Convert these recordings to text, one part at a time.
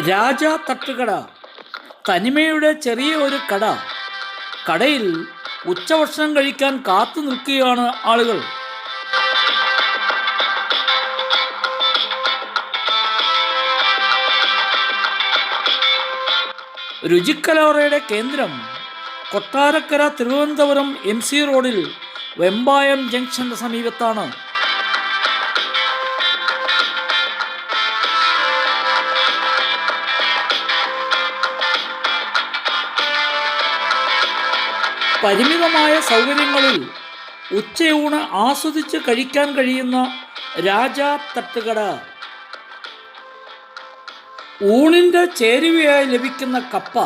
രാജ തട്ടുകട തനിമയുടെ ചെറിയ ഒരു കട. കടയിൽ ഉച്ചഭക്ഷണം കഴിക്കാൻ കാത്തു നിൽക്കുകയാണ് ആളുകൾ. രുചിക്കലോറയുടെ കേന്ദ്രം കൊട്ടാരക്കര തിരുവനന്തപുരം എം സി റോഡിൽ വെമ്പായം ജംഗ്ഷന്റെ സമീപത്താണ്. പരിമിതമായ സൗകര്യങ്ങളിൽ ഉച്ചയൂണ് ആസ്വദിച്ച് കഴിക്കാൻ കഴിയുന്ന രാജ തട്ടുകട. ഊണിന്റെ ചേരുവയായി ലഭിക്കുന്ന കപ്പ.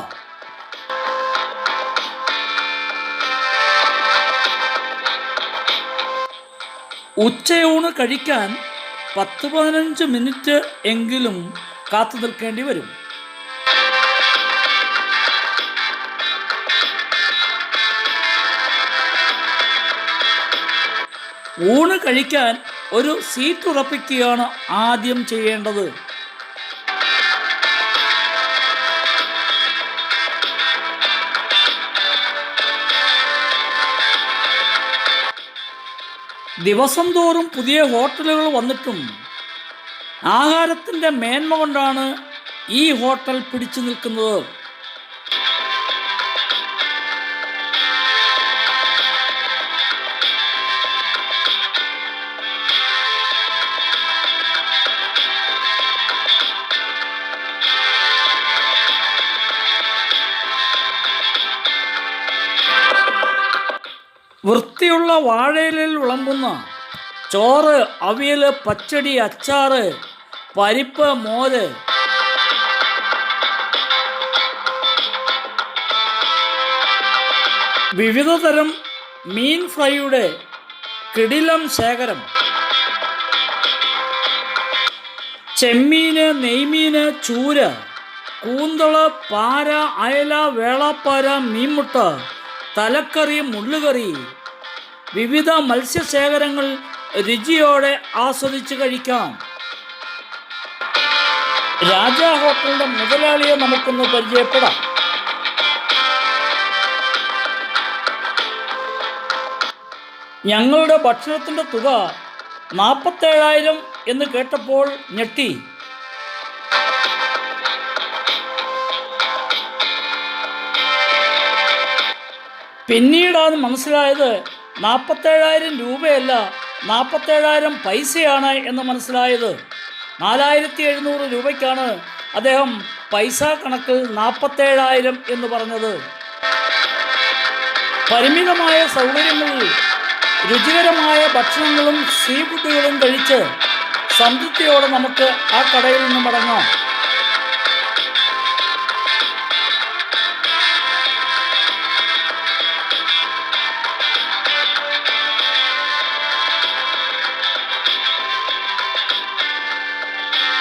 ഉച്ചയൂണ് കഴിക്കാൻ പത്ത് പതിനഞ്ച് മിനിറ്റ് എങ്കിലും കാത്തു നിൽക്കേണ്ടി വരും. ഊണ് കഴിക്കാൻ ഒരു സീറ്റ് ഉറപ്പിക്കുകയാണ് ആദ്യം ചെയ്യേണ്ടത്. ദിവസം തോറും പുതിയ ഹോട്ടലുകൾ വന്നിട്ടും ആഹാരത്തിന്റെ മേന്മ കൊണ്ടാണ് ഈ ഹോട്ടൽ പിടിച്ചു നിൽക്കുന്നത്. വൃത്തിയുള്ള വാഴയിലിൽ വിളമ്പുന്ന ചോറ് അവിയൽ പച്ചടി അച്ചാറ് പരിപ്പ് മോര്. വിവിധ തരം മീൻ ഫ്രൈയുടെ കിടിലം ശേഖരം. ചെമ്മീന് നെയ്മീന് ചൂര കൂന്തൾ പാര അയല വേളാപ്പാര മീൻമുട്ട തലക്കറി മുള്ളുകറി വിവിധ മത്സ്യശേഖരങ്ങൾ രുചിയോടെ ആസ്വദിച്ച് കഴിക്കാം. രാജ ഹോട്ടലിന്റെ മുതലാളിയെ നമുക്കൊന്ന് പരിചയപ്പെടാം. ഞങ്ങളുടെ ഭക്ഷണത്തിന്റെ തുക നാൽപ്പത്തേഴായിരം എന്ന് കേട്ടപ്പോൾ ഞെട്ടി. പിന്നീടാണ് മനസ്സിലായത് നാൽപ്പത്തേഴായിരം രൂപയല്ല നാൽപ്പത്തേഴായിരം പൈസയാണ് എന്ന് മനസ്സിലായത്. നാലായിരത്തി എഴുന്നൂറ് രൂപയ്ക്കാണ് അദ്ദേഹം പൈസ കണക്കിൽ നാൽപ്പത്തേഴായിരം എന്ന് പറഞ്ഞത്. പരിമിതമായ സൗകര്യങ്ങളിൽ രുചികരമായ ഭക്ഷണങ്ങളും സീ ഫുഡുകളും കഴിച്ച് സംതൃപ്തിയോടെ നമുക്ക് ആ കടയിൽ നിന്ന് മടങ്ങാം.